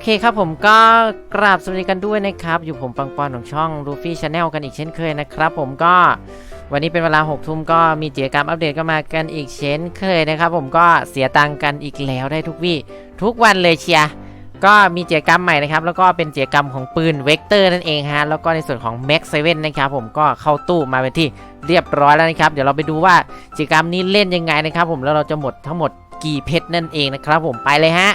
เคครับผมก็กราบสวัสดีกันด้วยนะครับ อยู่ผมปังปอนของช่อง l u f y Channel กันอีกเช่นเคยนะครับ ผมก็วันนี้เป็นเวลา6ทุ่มก็มีกิจกรรมอัปเดตก็มากันอีกเช่นเคยนะครับ ผมก็เสียตังกันอีกแล้วได้ทุกวี่ทุกวันเลยเชียร์ก็มีกิจกรรมใหม่นะครับ แล้วก็เป็นกิจกรรมของปืนเวกเตอร์นั่นเองฮะแล้วก็ในส่วนของ Max 7นะครับผมก็เข้าตู้มาเป็นที่เรียบร้อยแล้วนะครับ เดี๋ยวเราไปดูว่ากิจกรรมนี้เล่นยังไงนะครับ ผมแล้วเราจะหมดทั้งหมดกี่เพชรนั่นเองนะครับ ผมไปเลยฮะ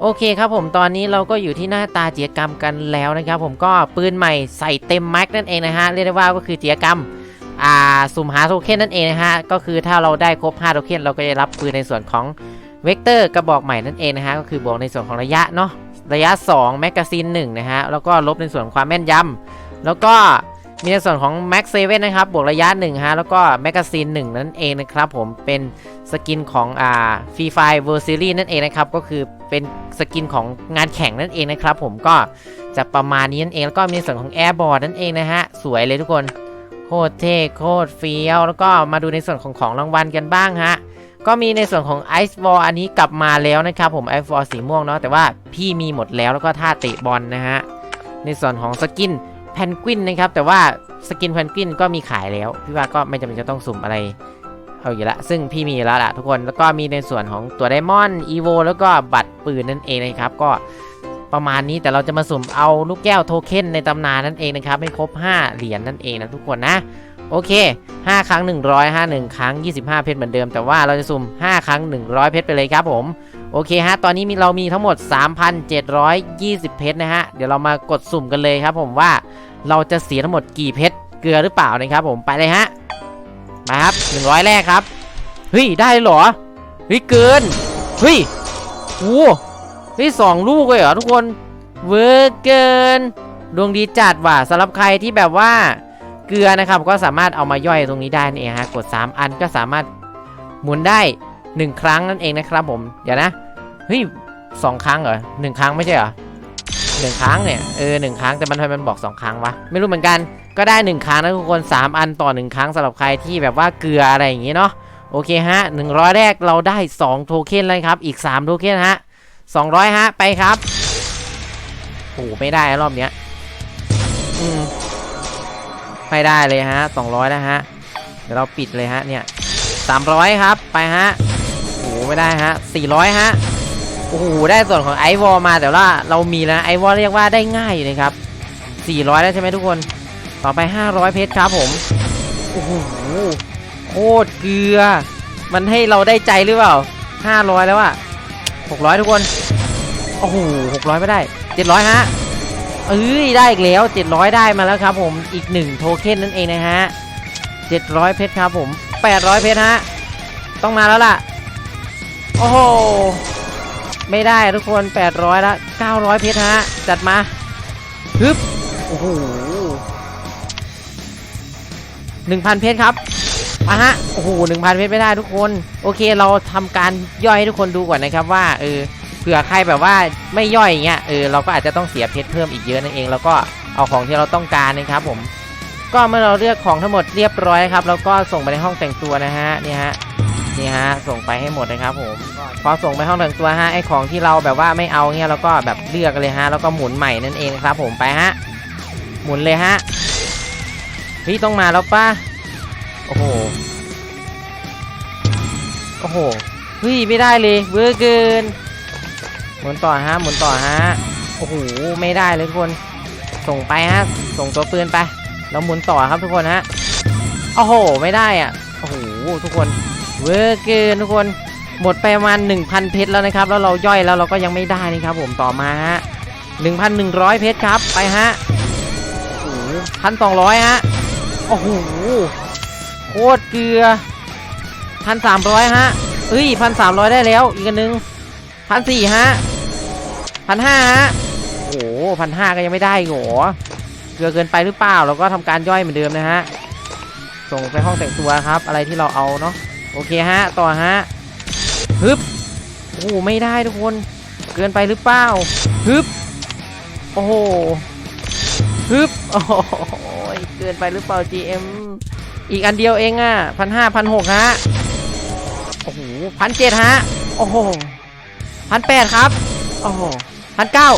โอเคครับผมตอนนี้เราก็อยู่ที่หน้าตากิจกรรมกันแล้วนะครับผมก็ปืนใหม่ใส่เต็มแม็กนั่นเองนะฮะเรียกได้ว่าก็คือกิจกรรมอ่าสุ่มหาโทเค็นนั่นเองนะฮะก็คือถ้าเราได้ครบ5โทเค็นเราก็จะรับปืนในส่วนของเวกเตอร์กระบอกใหม่นั่นเองนะฮะก็คือบวกในส่วนของระยะเนาะระยะ2แมกกาซีน1นะฮะแล้วก็ลบในส่วนความแม่นยำแล้วก็ มีในส่วนของ Max 7นะครับ บวกระยะ1ฮะ แล้วก็แมกกาซีน1นั่นเองนะครับผม เป็นสกินของอ่าฟรีไฟเวอร์ซีรีนั่นเองนะครับ ก็คือเป็นสกินของงานแข่งนั่นเองนะครับผม ก็จะประมาณนี้นั่นเอง แล้วก็มีส่วนของแอร์บอร์ดนั่นเองนะฮะ สวยเลยทุกคน โคตรเท่โคตรเฟี้ยว แล้วก็มาดูในส่วนของของรางวัลกันบ้างฮะก็มีในส่วนของไอซ์บอลอันนี้กลับมาแล้วนะครับผมไอซ์บอลสีม่วงเนาะแต่ว่าพี่มีหมดแล้วแล้วก็ท่าเตะบอลนะฮะในส่วนของสกิน แพนกวินนะครับ แต่ว่าสกินแพนกวินก็มีขายแล้ว พี่ว่าก็ไม่จำเป็นจะต้องสุ่มอะไรเอาอยู่ละซึ่งพี่มีแล้วล่ะทุกคนแล้วก็มีในส่วนของตัวไดมอนด์อีโวแล้วก็บัตรปืนนั่นเองนะครับ ก็ประมาณนี้แต่เราจะมาสุ่มเอาลูกแก้วโทเค็นในตำนานนั่นเองนะครับให้ครบ 5 เหรียญนั่นเองนะทุกคนนะโอเค 5 ครั้ง 100 5 1 ครั้ง 25 เพชรเหมือนเดิม แต่ว่าเราจะสุ่ม 5 ครั้ง 100 เพชรไปเลยครับผมโอเคฮะ ตอนนี้มีเรามีทั้งหมด 3,720 เพชรนะฮะ เดี๋ยวเรามากดสุ่มกันเลยครับผมว่าเราจะเสียทั้งหมดกี่เพชรเกลือหรือเปล่านะครับผมไปเลยฮะ มาครับหนึ่งร้อยแรกครับ เฮ้ย ได้เหรอ เฮ้ย เกิน เฮ้ยโอ้เฮ้ยสองลูกเลยเหรอทุกคน เวอร์เกิน ดวงดีจัดว่ะสำหรับใครที่แบบว่าเกลือนะครับก็สามารถเอามาย่อยตรงนี้ได้นั่นเองฮะกด 3 อันก็สามารถหมุนได้ 1 ครั้งนั่นเองนะครับผม เดี๋ยวนะ เฮ้ยสองครั้งเหรอหนึ่งครั้งไม่ใช่เหรอหนึ่งครั้งเนี่ยเออหนึ่งครั้งแต่มันทำไมมันบอกสองครั้งวะไม่รู้เหมือนกันก็ได้1ครั้งนะทุกคน3อันต่อ1ครั้งสำหรับใครที่แบบว่าเกลืออะไรอย่างงี้เนาะโอเคฮะ100แรกเราได้2โทเค็นเลยครับอีก3โทเค็นฮะ200ฮะไปครับโอ้ไม่ได้รอบเนี้ยอืมไม่ได้เลยฮะ200แล้วฮะเดี๋ยวเราปิดเลยฮะเนี่ย300ครับไปฮะโอ้ไม่ได้ฮะ400ฮะ โอ้โหได้ส่วนของไอวอลมาแต่ว่าเรามีแล้วไอวอลเรียกว่าได้ง่ายอยู่นะครับ 400 แล้วใช่ไหมทุกคน ต่อไป 500 เพชรครับผม โอ้โหโคตรเกลือ มันให้เราได้ใจหรือเปล่า 500 แล้วอะ600 ทุกคน โอ้โห600 ไม่ได้ 700 ฮะเอ้ยได้อีกแล้ว 700 ได้มาแล้วครับผมอีก 1 โทเค็นนั่นเองนะฮะ 700 เพชรครับผม 800 เพชรฮะ ต้องมาแล้วล่ะ โอ้โห ไม่ได้ทุกคน 800ละ900 เพชรฮะ จัดมาฮึบโอ้โหหนึ่งพันเพชรครับมาฮะ โอ้โหหนึ่งพันเพชรไม่ได้ทุกคน โอเค เราทำการย่อยให้ทุกคนดูก่อนนะครับว่า เออ เผื่อใครแบบว่าไม่ย่อยอย่างเงี้ย เออ เราก็อาจจะต้องเสียเพชรเพิ่มอีกเยอะนั่นเอง แล้วก็เอาของที่เราต้องการนะครับผม ก็เมื่อเราเลือกของทั้งหมดเรียบร้อยครับ แล้วก็ส่งไปในห้องแต่งตัวนะฮะ นี่ฮะ นี่ฮะส่งไปให้หมดนะครับผมพอส่งไปห้องแต่งตัวฮะไอของที่เราแบบว่าไม่เอาเงี้ยเราก็แบบเลือกเลยฮะแล้วก็หมุนใหม่นั่นเองครับผมไปฮะหมุนเลยฮะพี่ต้องมาแล้วป้าโอ้โหโอ้โหเฮ้ยไม่ได้เลยเวอร์เกิน หมุนต่อฮะหมุนต่อฮะโอ้โหไม่ได้เลยทุกคนส่งไปฮะส่งตัวปืนไปแล้วหมุนต่อครับทุกคนฮะโอ้โหไม่ได้อะโอ้โหทุกคน เวอร์เกินทุกคนหมดไปประมาณ 1,000 เพชรแล้วนะครับ แล้วเราย่อยแล้วเราก็ยังไม่ได้นะครับ ผมต่อมาฮะ1,100 เพชรครับไปฮะโอ้โหพันสองร้อยฮะโอ้โหโคตรเกลือพันสามร้อยฮะเอ้ยพันสามร้อยได้แล้ว อีกอันหนึงพันสี่ฮะพันห้าฮะโอ้โหพันห้าก็ยังไม่ได้โหเกลือเกินไปหรือเปล่าเราก็ทำการย่อยเหมือนเดิมนะฮะส่งไปห้องแต่งตัวครับ อะไรที่เราเอาเนาะ โอเคฮะ ต่อฮะฮึบโอ้ไม่ได้ทุกคน เกินไปหรือเปล่าฮึบโอ้โหฮึบโอ้โหเกินไปหรือเปล่า GM อีกอันเดียวเองอะพันห้าพันหกฮะโอ้โหพันเจ็ดฮะโอ้โหพันแปดครับโอ้โหพันเก้า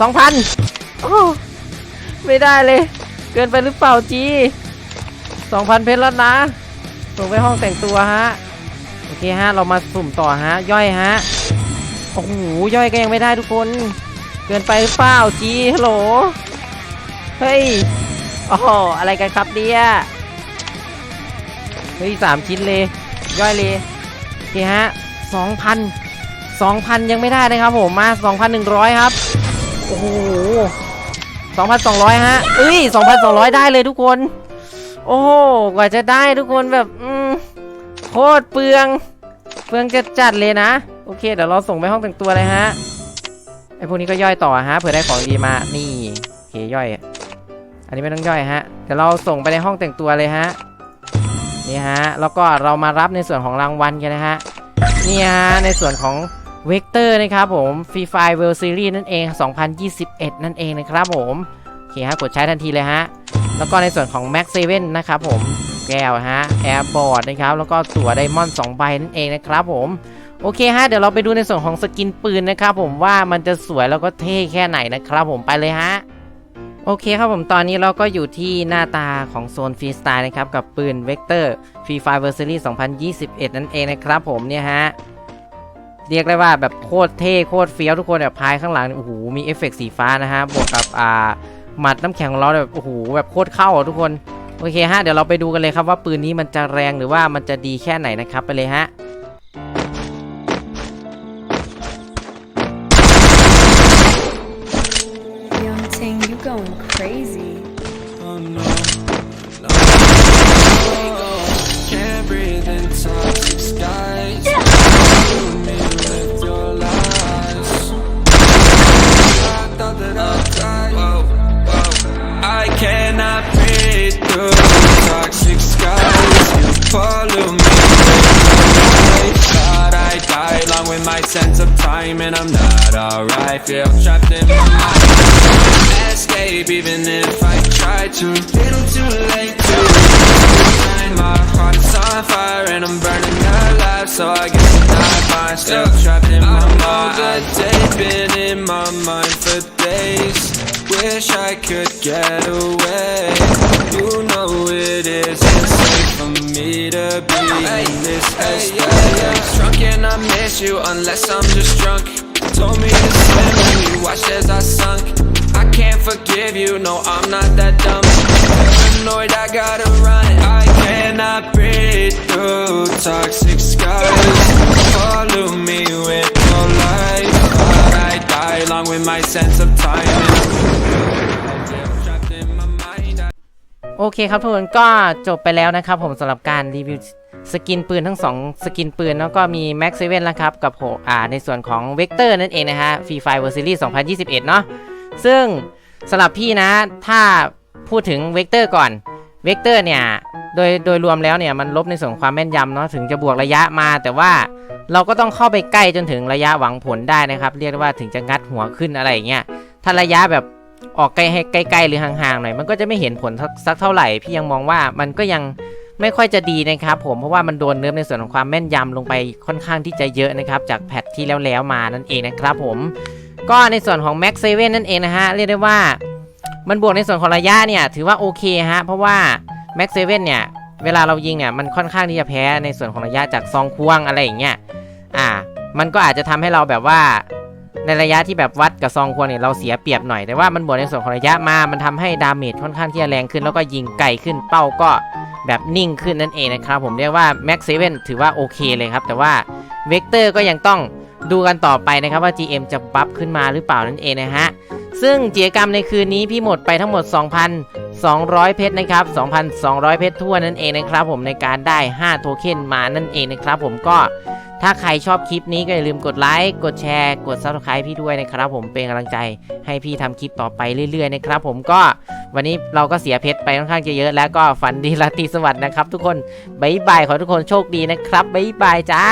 สองพันโอ้ไม่ได้เลย เกินไปหรือเปล่าจีสองพันเพชรแล้วนะ ส่งไปห้องแต่งตัวฮะโอเคฮะเรามาสุ่มต่อฮะย่อยฮะโอ้โหย่อยก็ยังไม่ได้ทุกคน เกินไปหรือเปล่าจีฮัลโหลเฮ้ยโอ้โหอะไรกันครับเนี่ยเฮ้ยสามชิ้นเลย ย่อยเลยโอเคฮะสองพันสองพันยังไม่ได้นะครับผมมาสองพันหนึ่งร้อยครับโอ้โหสองพันสองร้อยฮะเอ้ยสองพันสองร้อยได้เลยทุกคน โอ้โหกว่าจะได้ทุกคนแบบอืมโคตรเปลือง เปลืองจะจัดเลยนะ โอเค เดี๋ยวเราส่งไปห้องแต่งตัวเลยฮะไอพวกนี้ก็ย่อยต่อฮะเผื่อได้ของดีมานี่โอเคย่อย อันนี้ไม่ต้องย่อยฮะเดี๋ยวเราส่งไปในห้องแต่งตัวเลยฮะนี่ฮะแล้วก็เรามารับในส่วนของรางวัลกันนะฮะนี่ฮะในส่วนของเวกเตอร์นะครับผม Free Fire World Series นั่นเอง 2021 นั่นเองนะครับผม เคฮะกดใช้ทันทีเลยฮะแล้วก็ในส่วนของ Max 7นะครับผมแก้วฮะ Airboard นะครับแล้วก็ตั๋วไดมอนด์2ใบนั่นเองนะครับผมโอเคฮะเดี๋ยวเราไปดูในส่วนของสกินปืนนะครับผมว่ามันจะสวยแล้วก็เท่แค่ไหนนะครับผมไปเลยฮะโอเคครับผมตอนนี้เราก็อยู่ที่หน้าตาของโซนฟรีสไตล์นะครับกับปืนเวกเตอร์ฟรีไฟเวอร์ซ r รี2021 นั่นเองนะครับผมเนี่ยฮะเรียกได้ว่าแบบโคตรเท่โคตรเฟี้ยวทุกคนแบบพายข้างหลังโอ้โหมีเอฟเฟกต์สีฟ้านะฮะบวกกับอ่า หมัดน้ำแข็งของเราแบบโอ้โหแบบโคตรเข้าอะทุกคนโอเคฮะเดี๋ยวเราไปดูกันเลยครับว่าปืนนี้มันจะแรงหรือว่ามันจะดีแค่ไหนนะครับไปเลยฮะ through toxic skies. You pollute me. Thought I die along with my sense of time, and I'm not alright. Feel trapped in my mind escape even if I try to Little too late to find my heart is on fire and I'm burning alive So I guess I'm not fine Still trapped in my mind a day been in my mind for days Wish I could get away this headspace Drunk and I miss you unless I'm just drunk Told me to swim and you watched as I sunk I can't forgive you, no I'm not that dumb Paranoid, I gotta run I cannot breathe through toxic skies Follow me with no life But I die along with my sense of time I feel trapped in my mind I โอเคครับทุกคนก็จบไปแล้วนะครับผมสำหรับการรีวิว สกินปืนทั้ง 2 สกินปืนแล้วก็มี Max 7แล้วครับ กับโหอ่าในส่วนของ Vector นั่นเองนะฮะ Free Fire World Series 2021 เนาะซึ่งสำหรับพี่นะ ถ้าพูดถึง Vector ก่อน Vector เนี่ยโดยโดยรวมแล้วเนี่ยมันลบในส่วนความแม่นยำเนาะถึงจะบวกระยะมา แต่ว่าเราก็ต้องเข้าไปใกล้จนถึงระยะหวังผลได้นะครับ เรียกได้ว่าถึงจะงัดหัวขึ้นอะไรอย่างเงี้ยถ้าระยะแบบออกใกล้ให้ใกล้ๆหรือห่างๆหน่อย มันก็จะไม่เห็นผลสักเท่าไหร่ พี่ยังมองว่ามันก็ยัง ไม่ค่อยจะดีนะครับผมเพราะว่ามันโดนเนื้อในส่วนของความแม่นยำลงไปค่อนข้างที่จะเยอะนะครับจากแพทที่แล้วๆมานั่นเองนะครับผมก็ในส่วนของ Max 7นั่นเองนะฮะเรียกได้ว่ามันบวกในส่วนของระยะเนี่ยถือว่าโอเคฮะเพราะว่า Max 7เนี่ยเวลาเรายิงเนี่ยมันค่อนข้างที่จะแพ้ในส่วนของระยะจากซองควงอะไรอย่างเงี้ยอ่า มันก็อาจจะทำให้เราแบบว่า ในระยะที่แบบวัดกับซองควงเนี่ยเราเสียเปรียบหน่อยแต่ว่ามันบวกในส่วนของระยะมา มันทำให้ดาเมจค่อนข้างที่จะแรงขึ้นแล้วก็ยิงไกลขึ้นเป้าก็ แบบนิ่งขึ้นนั่นเองนะครับผมเรียกว่า Max 7 ถือว่าโอเคเลยครับ แต่ว่าเวกเตอร์ก็ยังต้องดูกันต่อไปนะครับว่า GM จะบัฟขึ้นมาหรือเปล่านั่นเองนะฮะ ซึ่งกิจกรรมในคืนนี้พี่หมดไปทั้งหมด 2,200 เพชรนะครับ 2,200 เพชรทั่วนั่นเองนะครับผมในการได้ 5 โทเค็นมานั่นเองนะครับผมก็ ถ้าใครชอบคลิปนี้ก็อย่าลืมกดไลค์ กดแชร์ กด subscribe พี่ด้วยนะครับผมเป็นกำลังใจให้พี่ทำคลิปต่อไปเรื่อยๆนะครับผมก็วันนี้เราก็เสียเพชรไปค่อนข้างจะเยอะแล้วก็ฝันดีราตรีสวัสดิ์นะครับ ทุกคนบ๊ายบายขอทุกคนโชคดีนะครับบ๊ายบายจ้า